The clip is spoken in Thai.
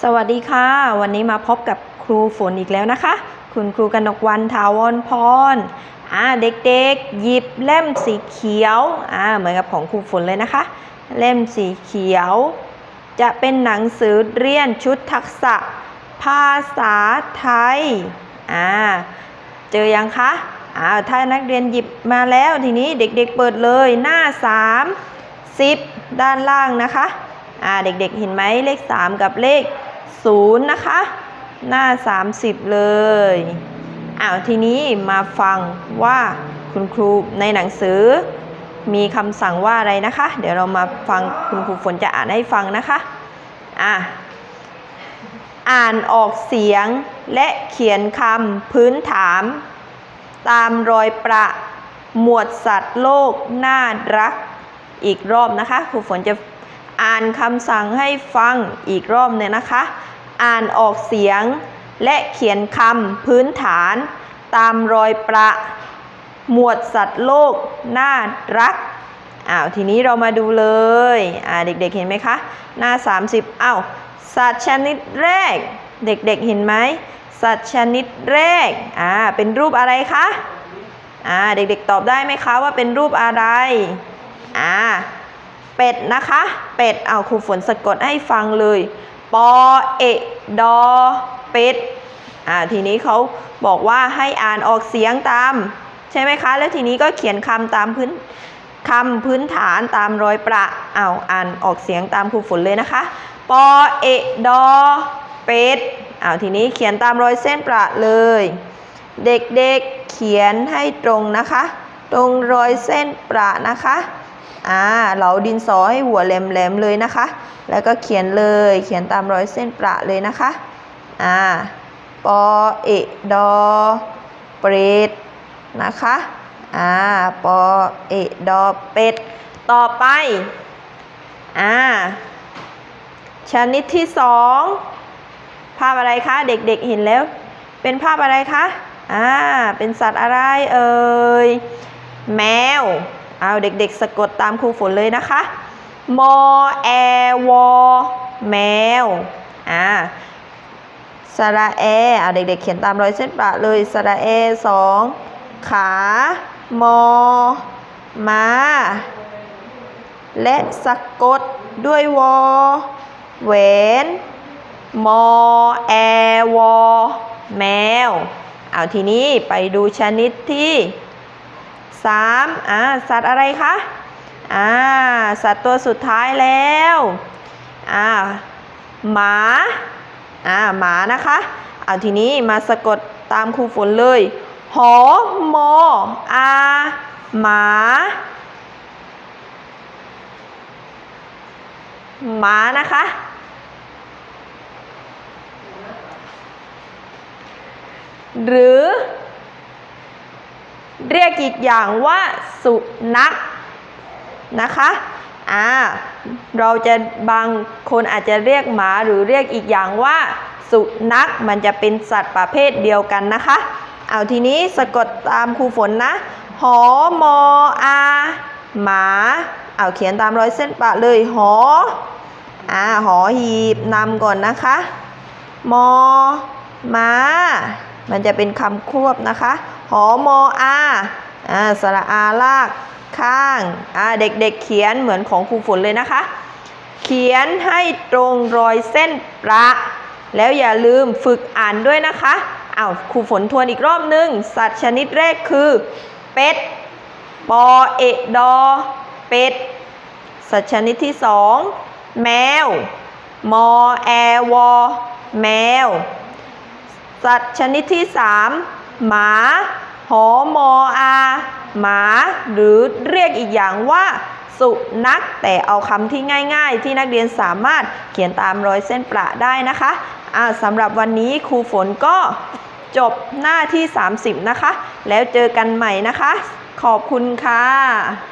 สวัสดีค่ะ วันนี้มาพบกับครูฝนอีกแล้วนะคะ คุณครูกนกวันทาวรพรอ่าเด็กๆ หยิบเล่มสีเขียวอ่าเหมือนกับของครูฝนเลยนะคะ เล่มสีเขียว จะเป็นหนังสือเรียนชุดทักษะ ภาษาไทยอ่าเจอยังคะอ่าถ้านักเรียนหยิบมาแล้วทีนี้เด็กๆเปิดเลยหน้า 3 10 ด้านล่างนะคะ เด็กๆเห็นไหมเลข 3 กับเลข 0 นะคะ หน้า 30 เลยอ้าวทีนี้มาฟังว่าคุณครูในหนังสือ มีคำสั่งว่าอะไรนะคะ เดี๋ยวเรามาฟังคุณครูฝนจะอ่านให้ฟังนะคะอะอ่านออกเสียงและเขียนคำพื้นฐาน ตามรอยประหมวดสัตว์โลกน่ารักอีกรอบนะคะครูฝนจะ อ่านคำสั่งให้ฟังอีกรอบเนี่ยนะคะ อ่านออกเสียงและเขียนคำพื้นฐาน ตามรอยประ หมวดสัตว์โลก น่ารักอ้าวทีนี้เรามาดูเลยอ่าเด็กๆเห็นไหมคะ หน้า 30อ้าวสัตว์ชนิดแรก เด็กๆเห็นไหมสัตว์ชนิดแรกอ่าเป็นรูปอะไรคะอ่าเด็กๆตอบได้ไหมคะว่าเป็นรูปอะไรอ่า เป็ดนะคะ เป็ดเอาครูฝนสะกดให้ฟังเลย ปอเอะดอ เป็ดอ่าทีนี้เขาบอกว่าให้อ่านออกเสียงตาม ใช่ไหมคะ แล้วทีนี้ก็เขียนคำตามพื้นคำพื้นฐานตามรอยประเอาอ่านออกเสียงตามครูฝนเลยนะคะ ปอเอะดอ เป็ดอ้าทีนี้เขียนตามรอยเส้นประเลย เด็กๆเขียนให้ตรงนะคะ ตรงรอยเส้นประนะคะ อ่าเหลาดินสอให้หัวแหลมๆเลยนะคะ แล้วก็เขียนเลยเขียนตามรอยเส้นประเลยนะคะอ่าปอเอดอเปรตนะคะอ่าปอเอดอเป็ดต่อไปอ่าชนิดที่สองภาพอะไรคะ เด็กๆเห็นแล้ว เป็นภาพอะไรคะอ่าเป็นสัตว์อะไรเอ่ยแมว เอาเด็กๆสะกดตามครูฝนเลยนะคะ มอแอวอแมว อ่าสระแอเอาเด็กๆเขียนตามรอยเส้นประเลยสระแอสองขา มอ มา และสะกดด้วยวอแหวนมอ แอวอ แมว เอาทีนี้ไปดูชนิดที่ สามอ่าสัตว์อะไรคะอ่าสัตว์ตัวสุดท้ายแล้วอ่าหมาอ่าหมานะคะเอาทีนี้มาสะกดตามครูฝนเลยหอมออาหมาหมานะคะ หรือ เรียกอีกอย่างว่าสุนัขนะคะอ่าเราจะบางคนอาจจะเรียกหมาหรือเรียกอีกอย่างว่า สุนัขมันจะเป็นสัตว์ประเภทเดียวกันนะคะ เอาทีนี้สะกดตามครูฝนนะ หอมออาหมา เอาเขียนตามรอยเส้นปะเลยหออ่าหอหีบนำก่อนนะคะ มอม้า มันจะเป็นคำควบนะคะ หอมออาอ่าสระอาลากข้างอ่าเด็กๆเเขียนเหมือนของครูฝนเลยนะคะ เขียนให้ตรงรอยเส้นประแล้วอย่าลืมฝึกอ่านด้วยนะคะอ้าวครูฝนทวนอีกรอบนึง สัตว์ชนิดแรกคือ เป็ด ปอเอะดอ เป็ด สัตว์ชนิดที่สองแมว มอแอวอ แมว สัตว์ชนิดที่สามหมา หอมออาหมา หรือเรียกอีกอย่างว่าสุนัขแต่เอาคำที่ง่าย ๆ ที่นักเรียนสามารถเขียนตามรอยเส้นประได้นะคะอาสำหรับวันนี้ครูฝนก็จบหน้าที่ 30 นะคะ แล้วเจอกันใหม่นะคะ ขอบคุณค่ะ